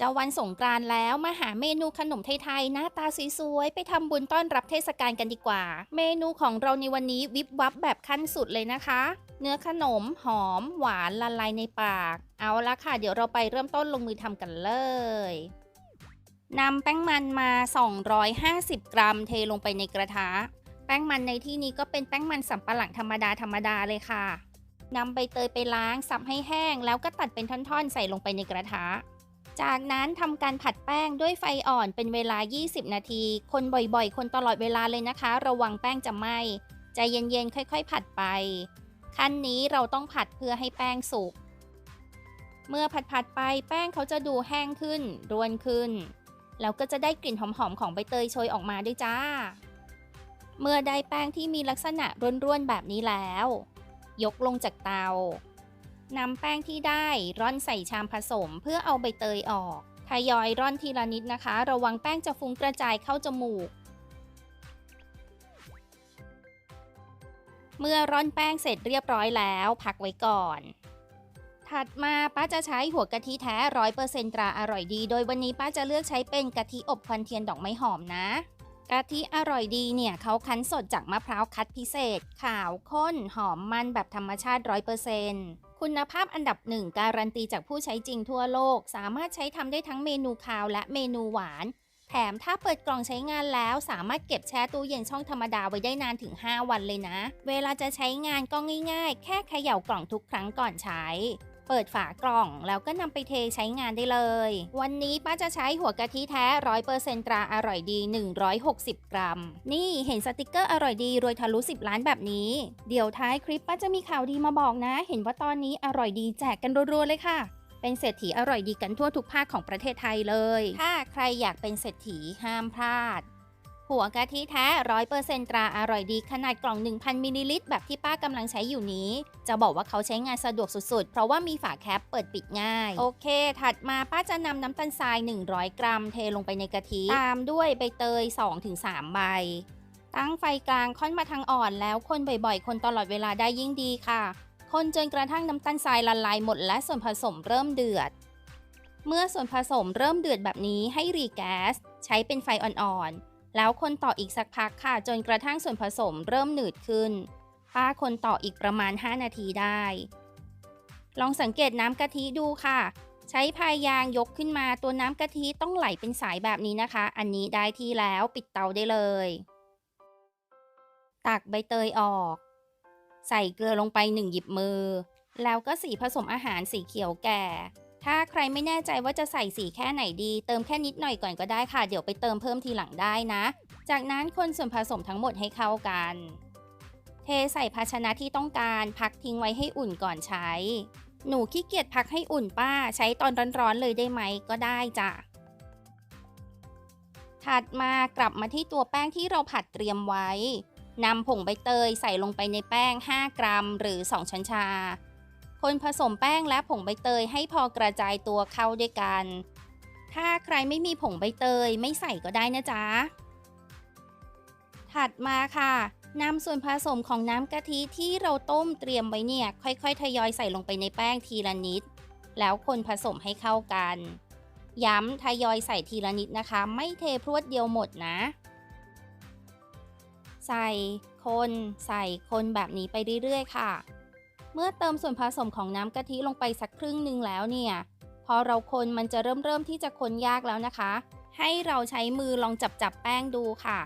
จะวันสงกรานต์แล้วมาหาเมนูขนมไทยๆหน้าตาสวยๆไปทำบุญต้อนรับเทศกาลกันดีกว่า เมนูของเราในวันนี้วิบวับแบบขั้นสุดเลยนะคะ เนื้อขนมหอม หวานละลายในปาก เอาละค่ะ เดี๋ยวเราไปเริ่มต้นลงมือทำกันเลยนำแป้งมันมา 250 กรัม เทลงไปในกระทะ แป้งมันในที่นี้ก็เป็นแป้งมันสำปะหลังธรรมดาธรรมดาเลยค่ะนำใบเตยไปล้างสับให้แห้ง แล้วก็ตัดเป็นท่อนๆ ใส่ลงไปในกระทะ จากนั้นทำการผัดแป้งด้วยไฟอ่อนเป็นเวลา 20 นาที คนบ่อยๆ คนตลอดเวลาเลยนะคะ ระวังแป้งจะไหม้ใจเย็นๆ ค่อยๆ ผัดไป ขั้นนี้เราต้องผัดเพื่อให้แป้งสุก เมื่อผัดๆไปแป้งเขาจะดูแห้งขึ้นรวนขึ้น แล้วก็จะได้กลิ่นหอมๆ ของใบเตยโชยออกมาด้วยจ้า เมื่อได้แป้งที่มีลักษณะร่วนๆ แบบนี้แล้ว ยกลงจากเตา นำแป้งที่ได้ร่อนใส่ชามผสมเพื่อเอาใบเตยออก ทยอยร่อนทีละนิดนะคะ ระวังแป้งจะฟุ้งกระจายเข้าจมูก เมื่อร่อนแป้งเสร็จเรียบร้อยแล้ว พักไว้ก่อน ถัดมาป้าจะใช้หัวกะทิแท้ร้อยเปอร์เซนตราอร่อยดี โดยวันนี้ป้าจะเลือกใช้เป็นกะทิอบควันเทียนดอกไม้หอมนะกะทิอร่อยดีเนี่ยเขาคั้นสดจากมะพร้าวคัดพิเศษ ขาวข้นหอมมันแบบธรรมชาติร้อยเปอร์เซนต์ คุณภาพอันดับหนึ่งการันตีจากผู้ใช้จริงทั่วโลก สามารถใช้ทำได้ทั้งเมนูคาวและเมนูหวาน แถมถ้าเปิดกล่องใช้งานแล้ว สามารถเก็บแช่ตู้เย็นช่องธรรมดาไว้ได้นานถึง 5 วันเลยนะ เวลาจะใช้งานก็ง่ายๆ แค่เขย่ากล่องทุกครั้งก่อนใช้ เปิดฝากล่องแล้วก็นำไปเทใช้งานได้เลย วันนี้ป้าจะใช้หัวกะทิแท้ร้อยเปอร์เซนตราอร่อยดี 160 กรัม นี่เห็นสติกเกอร์อร่อยดีรวยทะลุ 10 ล้านแบบนี้ เดี๋ยวท้ายคลิปป้าจะมีข่าวดีมาบอกนะ เห็นว่าตอนนี้อร่อยดีแจกกันรัวๆเลยค่ะเป็นเศรษฐีอร่อยดีกันทั่วทุกภาคของประเทศไทยเลย ถ้าใครอยากเป็นเศรษฐีห้ามพลาด หัวกะทิแท้ร้อยเปอร์เซนตราอร่อยดีขนาดกล่อง 1,000 มิลลิลิตรแบบที่ป้ากำลังใช้อยู่นี้ จะบอกว่าเขาใช้งานสะดวกสุดๆ เพราะว่ามีฝาแคปเปิดปิดง่าย โอเค ถัดมาป้าจะนำน้ำตาลทราย 100 กรัม เทลงไปในกะทิ ตามด้วยใบเตย 2-3 ใบ ตั้งไฟกลางค่อนมาทางอ่อนแล้วคนบ่อยๆ คนตลอดเวลาได้ยิ่งดีค่ะ คนจนกระทั่งน้ำตาลทรายละลายหมดและส่วนผสมเริ่มเดือด เมื่อส่วนผสมเริ่มเดือดแบบนี้ให้รีแก๊สใช้เป็นไฟอ่อนๆ แล้วคนต่ออีกสักพักค่ะ จนกระทั่งส่วนผสมเริ่มหนืดขึ้น ป้าคนต่ออีกประมาณ 5 นาทีได้ ลองสังเกตน้ำกะทิดูค่ะ ใช้พายยางยกขึ้นมาตัวน้ำกะทิต้องไหลเป็นสายแบบนี้นะคะ อันนี้ได้ที่แล้วปิดเตาได้เลย ตักใบเตยออก ใส่เกลือลงไปหนึ่งหยิบมือ แล้วก็สีผสมอาหารสีเขียวแก่ ถ้าใครไม่แน่ใจว่าจะใส่สีแค่ไหนดี เติมแค่นิดหน่อยก่อนก็ได้ค่ะ เดี๋ยวไปเติมเพิ่มทีหลังได้นะ จากนั้นคนส่วนผสมทั้งหมดให้เข้ากัน เทใส่ภาชนะที่ต้องการ พักทิ้งไว้ให้อุ่นก่อนใช้ หนูขี้เกียจพักให้อุ่นป้า ใช้ตอนร้อนๆเลยได้ไหมก็ได้จ้ะถัดมากลับมาที่ตัวแป้งที่เราผัดเตรียมไว้นำผงใบเตยใส่ลงไปในแป้ง 5 กรัม หรือ 2 ช้อนชา คนผสมแป้งและผงใบเตยให้พอกระจายตัวเข้าด้วยกัน ถ้าใครไม่มีผงใบเตยไม่ใส่ก็ได้นะจ๊ะ ถัดมาค่ะนำส่วนผสมของน้ำกะทิที่เราต้มเตรียมไว้เนี่ย ค่อยๆ ทยอยใส่ลงไปในแป้งทีละนิด แล้วคนผสมให้เข้ากัน ย้ำทยอยใส่ทีละนิดนะคะ ไม่เทพรวดเดียวหมดนะ ใส่คนใส่คนแบบนี้ไปเรื่อยๆ ค่ะ มื่อเติมส่วนผสมของน้ำกะทิลงไปสักครึ่งหนึ่งแล้วเนี่ย พอเราคนมันจะเริ่มเริ่มที่จะคนยากแล้วนะคะ ให้เราใช้มือลองจับจับแป้งดูค่ะ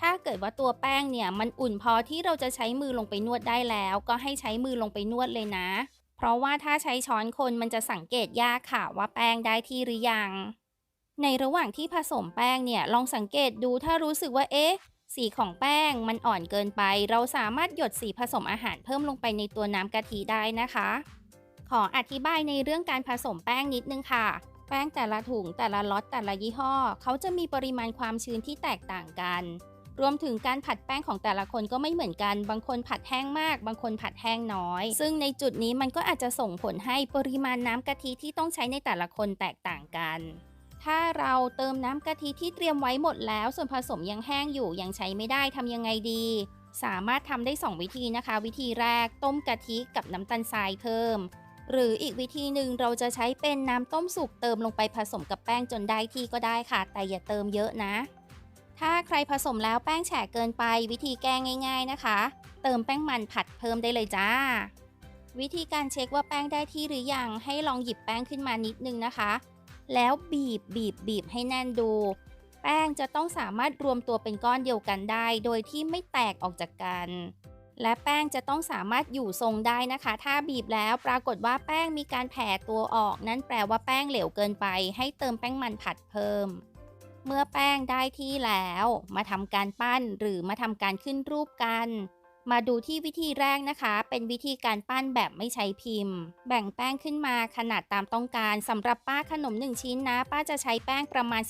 ถ้าเกิดว่าตัวแป้งเนี่ยมันอุ่นพอที่เราจะใช้มือลงไปนวดได้แล้ว ก็ให้ใช้มือลงไปนวดเลยนะ เพราะว่าถ้าใช้ช้อนคนมันจะสังเกตยากค่ะว่าแป้งได้ที่หรือยัง ในระหว่างที่ผสมแป้งเนี่ยลองสังเกตดูถ้ารู้สึกว่าเอ๊ะ สีของแป้งมันอ่อนเกินไป เราสามารถหยดสีผสมอาหารเพิ่มลงไปในตัวน้ำกะทิได้นะคะ ขออธิบายในเรื่องการผสมแป้งนิดนึงค่ะ แป้งแต่ละถุงแต่ละล็อตแต่ละยี่ห้อ เขาจะมีปริมาณความชื้นที่แตกต่างกัน รวมถึงการผัดแป้งของแต่ละคนก็ไม่เหมือนกัน บางคนผัดแห้งมาก บางคนผัดแห้งน้อย ซึ่งในจุดนี้มันก็อาจจะส่งผลให้ปริมาณน้ำกะทิที่ต้องใช้ในแต่ละคนแตกต่างกัน ถ้าเราเติมน้ำกะทิที่เตรียมไว้หมดแล้ว ส่วนผสมยังแห้งอยู่ยังใช้ไม่ได้ทำยังไงดี สามารถทำได้ 2 วิธีนะคะ วิธีแรกต้มกะทิกับน้ำตาลทรายเพิ่ม หรืออีกวิธีหนึ่งเราจะใช้เป็นน้ำต้มสุกเติมลงไปผสมกับแป้งจนได้ที่ก็ได้ค่ะ แต่อย่าเติมเยอะนะ ถ้าใครผสมแล้วแป้งแฉะเกินไป วิธีแก้ง่าย ๆนะคะ เติมแป้งมันผัดเพิ่มได้เลยจ้า วิธีการเช็คว่าแป้งได้ที่หรือยังให้ลองหยิบแป้งขึ้นมานิดนึงนะคะ แล้วบีบบีบบีบให้แน่นดู แป้งจะต้องสามารถรวมตัวเป็นก้อนเดียวกันได้ โดยที่ไม่แตกออกจากกัน และแป้งจะต้องสามารถอยู่ทรงได้นะคะ ถ้าบีบแล้วปรากฏว่าแป้งมีการแผ่ตัวออก นั่นแปลว่าแป้งเหลวเกินไป ให้เติมแป้งมันผัดเพิ่ม เมื่อแป้งได้ที่แล้ว มาทำการปั้นหรือมาทำการขึ้นรูปกัน มาดูที่วิธีแรกนะคะ เป็นวิธีการปั้นแบบไม่ใช้พิมพ์ แบ่งแป้งขึ้นมาขนาดตามต้องการสำหรับป้าขนม 1 ชิ้นนะ ป้าจะใช้แป้งประมาณ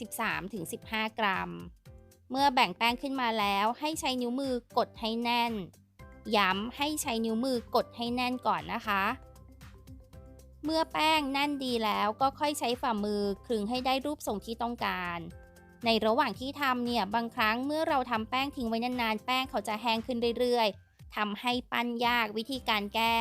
13-15 กรัม เมื่อแบ่งแป้งขึ้นมาแล้วให้ใช้นิ้วมือกดให้แน่น ย้ำให้ใช้นิ้วมือกดให้แน่นก่อนนะคะ เมื่อแป้งแน่นดีแล้วก็ค่อยใช้ฝ่ามือคลึงให้ได้รูปทรงที่ต้องการในระหว่างที่ทำเนี่ยบางครั้งเมื่อเราทำแป้งทิ้งไว้นานๆ แป้งเขาจะแห้งขึ้นเรื่อยๆ ทำให้ปั้นยากวิธีการแก้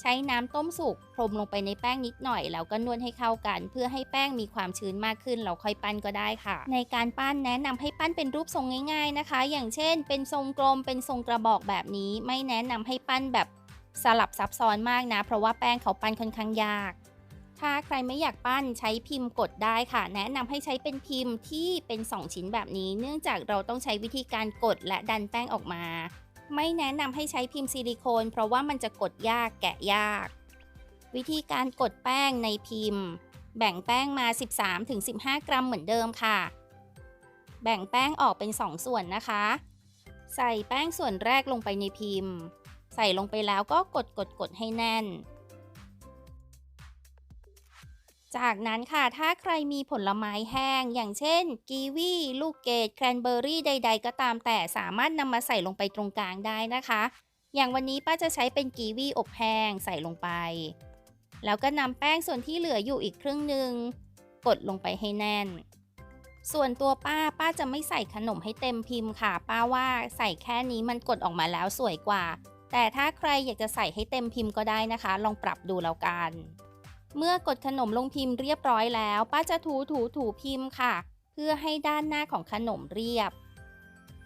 ใช้น้ำต้มสุกพรมลงไปในแป้งนิดหน่อย แล้วก็นวดให้เข้ากัน เพื่อให้แป้งมีความชื้นมากขึ้น เราค่อยปั้นก็ได้ค่ะ ในการปั้นแนะนำให้ปั้นเป็นรูปทรงง่าย ๆนะคะ อย่างเช่น เป็นทรงกลมเป็นทรงกระบอกแบบนี้ ไม่แนะนำให้ปั้นแบบสลับซับซ้อนมากนะ เพราะว่าแป้งเขาปั้นค่อนข้างยากถ้าใครไม่อยากปั้นใช้พิมพ์กดได้ค่ะ แนะนำให้ใช้เป็นพิมพ์ที่เป็น 2 ชิ้นแบบนี้ เนื่องจากเราต้องใช้วิธีการกดและดันแป้งออกมา ไม่แนะนำให้ใช้พิมพ์ซิลิโคน เพราะว่ามันจะกดยากแกะยาก วิธีการกดแป้งในพิมพ์ แบ่งแป้งมา 13-15 กรัมเหมือนเดิมค่ะ แบ่งแป้งออกเป็น 2 ส่วนนะคะ ใส่แป้งส่วนแรกลงไปในพิมพ์ ใส่ลงไปแล้วก็กดกดกดให้แน่น จากนั้นค่ะ ถ้าใครมีผลไม้แห้ง อย่างเช่น กีวี ลูกเกด แครนเบอร์รี่ ใด ๆ ก็ตามแต่สามารถนำมาใส่ลงไปตรงกลางได้นะคะ อย่างวันนี้ป้าจะใช้เป็นกีวีอบแห้งใส่ลงไป แล้วก็นำแป้งส่วนที่เหลืออยู่อีกครึ่งหนึ่งกดลงไปให้แน่น ส่วนตัวป้าป้าจะไม่ใส่ขนมให้เต็มพิมพ์ค่ะ ป้าว่าใส่แค่นี้มันกดออกมาแล้วสวยกว่า แต่ถ้าใครอยากจะใส่ให้เต็มพิมพ์ก็ได้นะคะ ลองปรับดูแล้วกัน เมื่อกดขนมลงพิมพ์เรียบร้อยแล้ว ป้าจะถูถูถูพิมพ์ค่ะ เพื่อให้ด้านหน้าของขนมเรียบ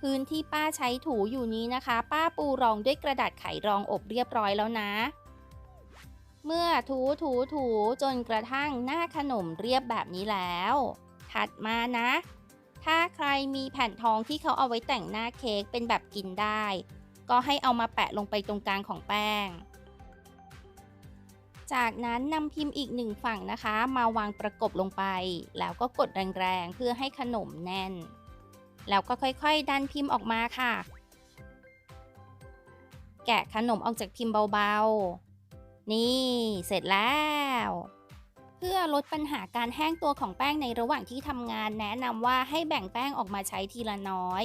พื้นที่ป้าใช้ถูอยู่นี้นะคะ ป้าปูรองด้วยกระดาษไขรองอบเรียบร้อยแล้วนะ เมื่อถูถูถูจนกระทั่งหน้าขนมเรียบแบบนี้แล้ว ถัดมานะ ถ้าใครมีแผ่นทองที่เขาเอาไว้แต่งหน้าเค้กเป็นแบบกินได้ ก็ให้เอามาแปะลงไปตรงกลางของแป้ง จากนั้นนำพิมพ์อีกหนึ่งฝั่งนะคะ มาวางประกบลงไป แล้วก็กดแรงๆ เพื่อให้ขนมแน่น แล้วก็ค่อยๆ ดันพิมพ์ออกมาค่ะ แกะขนมออกจากพิมพ์เบาๆ นี่เสร็จแล้ว เพื่อลดปัญหาการแห้งตัวของแป้งในระหว่างที่ทำงานแนะนำว่าให้แบ่งแป้งออกมาใช้ทีละน้อย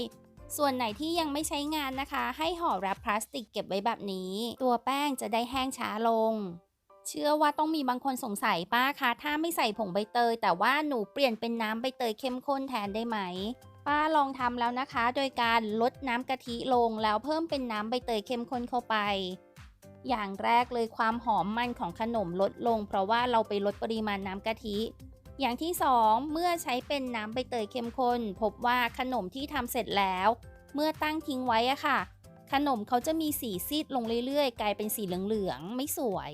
ส่วนไหนที่ยังไม่ใช้งานนะคะ ให้ห่อแรปพลาสติกเก็บไว้แบบนี้ ตัวแป้งจะได้แห้งช้าลง เชื่อว่าต้องมีบางคนสงสัยป้าคะถ้าไม่ใส่ผงใบเตย แต่ว่าหนูเปลี่ยนเป็นน้ำใบเตยเข้มข้นแทนได้ไหม ป้าลองทำแล้วนะคะ โดยการลดน้ำกะทิลงแล้วเพิ่มเป็นน้ำใบเตยเข้มข้นเข้าไป อย่างแรกเลยความหอมมันของขนมลดลง เพราะว่าเราไปลดปริมาณน้ำกะทิ อย่างที่สองเมื่อใช้เป็นน้ำใบเตยเข้มข้น พบว่าขนมที่ทำเสร็จแล้ว เมื่อตั้งทิ้งไว้อะค่ะ ขนมเขาจะมีสีซีดลงเรื่อยๆ กลายเป็นสีเหลืองๆไม่สวย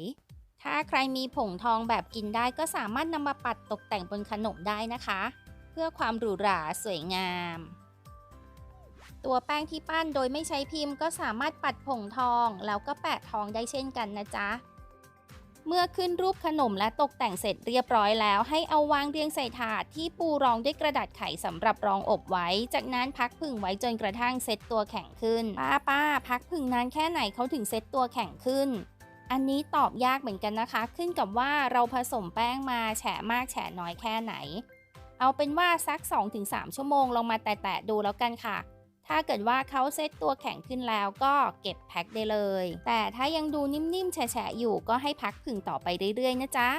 ถ้าใครมีผงทองแบบกินได้ก็สามารถนำมาปัดตกแต่งบนขนมได้นะคะ เพื่อความหรูหราสวยงาม ตัวแป้งที่ปั้นโดยไม่ใช้พิมพ์ก็สามารถปัดผงทองแล้วก็แปะทองได้เช่นกันนะจ๊ะเมื่อขึ้นรูปขนมและตกแต่งเสร็จเรียบร้อยแล้ว ให้เอาวางเรียงใส่ถาดที่ปูรองด้วยกระดาษไขสำหรับรองอบไว้ จากนั้นพักผึ่งไว้จนกระทั่งเซ็ตตัวแข็งขึ้น ป้าป้าพักผึ่งนานแค่ไหนเขาถึงเซ็ตตัวแข็งขึ้น อันนี้ตอบยากเหมือนกันนะคะ ขึ้นกับว่าเราผสมแป้งมาแฉะมากแฉะน้อยแค่ไหน เอาเป็นว่าสัก 2-3 ชั่วโมงลองมาแตะๆดูแล้วกันค่ะ ถ้าเกิดว่าเขาเซตตัวแข็งขึ้นแล้วก็เก็บแพ็คได้เลย แต่ถ้ายังดูนิ่มๆแฉะๆอยู่ก็ให้พักผึ่งต่อไปเรื่อยๆนะจ๊ะ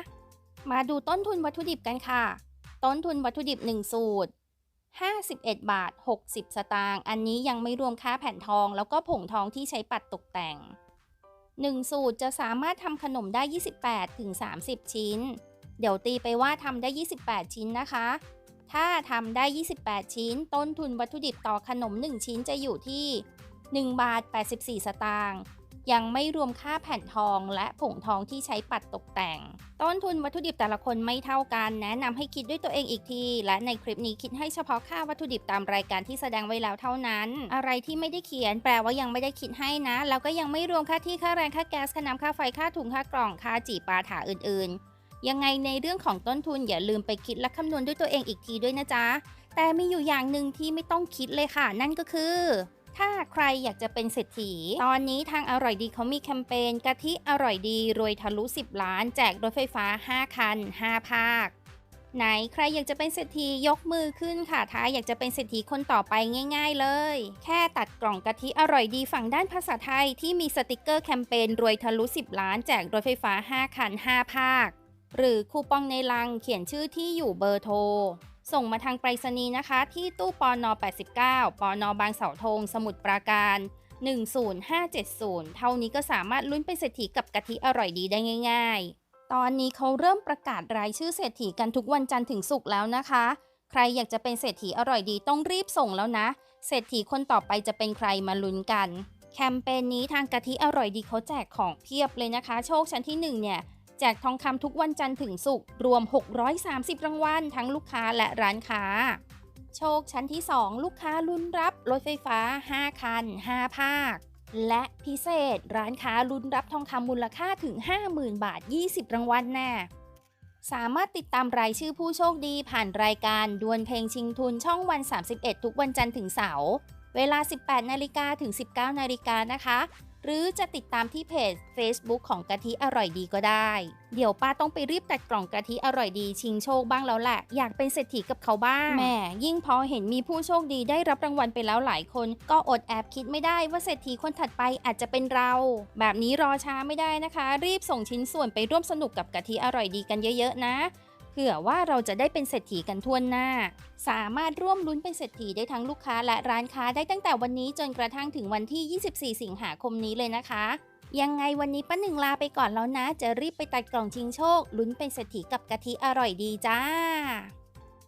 มาดูต้นทุนวัตถุดิบกันค่ะ ต้นทุนวัตถุดิบ 1 สูตร 51 บาท 60 สตางค์ อันนี้ยังไม่รวมค่าแผ่นทอง แล้วก็ผงทองที่ใช้ปัดตกแต่ง 1 สูตรจะสามารถทำขนมได้ 28 ถึง 30 ชิ้น เดี๋ยวตีไปว่าทำได้ 28 ชิ้นนะคะ ถ้าทำได้ 28 ชิ้น ต้นทุนวัตถุดิบต่อขนม 1 ชิ้นจะอยู่ที่ 1 บาท 84 สตางค์ ยังไม่รวมค่าแผ่นทองและผงทองที่ใช้ปัดตกแต่ง ต้นทุนวัตถุดิบแต่ละคนไม่เท่ากัน แนะนำให้คิดด้วยตัวเองอีกที และในคลิปนี้คิดให้เฉพาะค่าวัตถุดิบตามรายการที่แสดงไว้แล้วเท่านั้น อะไรที่ไม่ได้เขียนแปลว่ายังไม่ได้คิดให้นะ แล้วก็ยังไม่รวมค่าที่ค่าแรงค่าแก๊สค่าน้ำค่าไฟค่าถุงค่ากล่องค่าจีปาถาอื่น ๆ ยังไงในเรื่องของต้นทุนอย่าลืมไปคิดและคำนวณด้วยตัวเองอีกทีด้วยนะจ๊ะแต่มีอยู่อย่างหนึ่งที่ไม่ต้องคิดเลยค่ะ นั่นก็คือ ถ้าใครอยากจะเป็นเศรษฐี ตอนนี้ทางอร่อยดีเขามีแคมเปญกะทิอร่อยดีรวยทะลุ 10 ล้าน แจกรถไฟฟ้า 5 คัน 5 ภาค ไหนใครอยากจะเป็นเศรษฐียกมือขึ้นค่ะ ถ้าอยากจะเป็นเศรษฐีคนต่อไปง่าย ๆ เลย แค่ตัดกล่องกะทิอร่อยดีฝั่งด้านภาษาไทยที่มีสติกเกอร์แคมเปญรวยทะลุ 10 ล้าน แจกรถไฟฟ้า 5 คัน 5 ภาค หรือคูปองในลังเขียนชื่อที่อยู่เบอร์โทร ส่งมาทางไปรษณีย์นะคะ ที่ตู้ปอนอ89ปอนอบางเสาธง สมุทรปราการ 10570 เท่านี้ก็สามารถลุ้นเป็นเศรษฐีกับกะทิอร่อยดีได้ง่าย ๆ ตอนนี้เขาเริ่มประกาศรายชื่อเศรษฐีกันทุกวันจันทร์ถึงศุกร์แล้วนะคะ ใครอยากจะเป็นเศรษฐีอร่อยดีต้องรีบส่งแล้วนะ เศรษฐีคนต่อไปจะเป็นใครมาลุ้นกัน แคมเปญนี้ทางกะทิอร่อยดีเขาแจกของเพียบเลยนะคะ โชคชั้นที่หนึ่งเนี่ย แจกทองคำทุกวันจันทร์ถึงศุกร์รวม 630 รางวัลทั้งลูกค้าและร้านค้า โชคชั้นที่ 2 ลูกค้าลุ้นรับรถไฟฟ้า 5 คัน 5 ภาค และพิเศษร้านค้าลุ้นรับทองคำมูลค่าถึง 50,000 บาท 20 รางวัลแน่สามารถติดตามรายชื่อผู้โชคดีผ่านรายการดวลเพลงชิงทุนช่องวัน 31 ทุกวันจันทร์ถึงเสาร์ เวลา 18 นาฬิกาถึง 19 นาฬิกานะคะ หรือจะติดตามที่เพจ Facebook ของกะทิอร่อยดีก็ได้ เดี๋ยวป้าต้องไปรีบตัดกล่องกะทิอร่อยดีชิงโชคบ้างแล้วแหละ อยากเป็นเศรษฐีกับเขาบ้างแหม่ยิ่งพอเห็นมีผู้โชคดีได้รับรางวัลไปแล้วหลายคน ก็อดแอบคิดไม่ได้ว่าเศรษฐีคนถัดไปอาจจะเป็นเรา แบบนี้รอช้าไม่ได้นะคะ รีบส่งชิ้นส่วนไปร่วมสนุกกับกะทิอร่อยดีกันเยอะๆนะ ผื่อว่าเราจะได้เป็นเศรษฐีกันทั่วหน้า สามารถร่วมลุ้นเป็นเศรษฐีได้ทั้งลูกค้าและร้านค้าได้ตั้งแต่วันนี้จนกระทั่งถึงวันที่ 24 สิงหาคมนี้เลยนะคะ ยังไงวันนี้ป้าหนึ่งลาไปก่อนแล้วนะ จะรีบไปตัดกล่องชิงโชค ลุ้นเป็นเศรษฐีกับกะทิอร่อยดีจ้า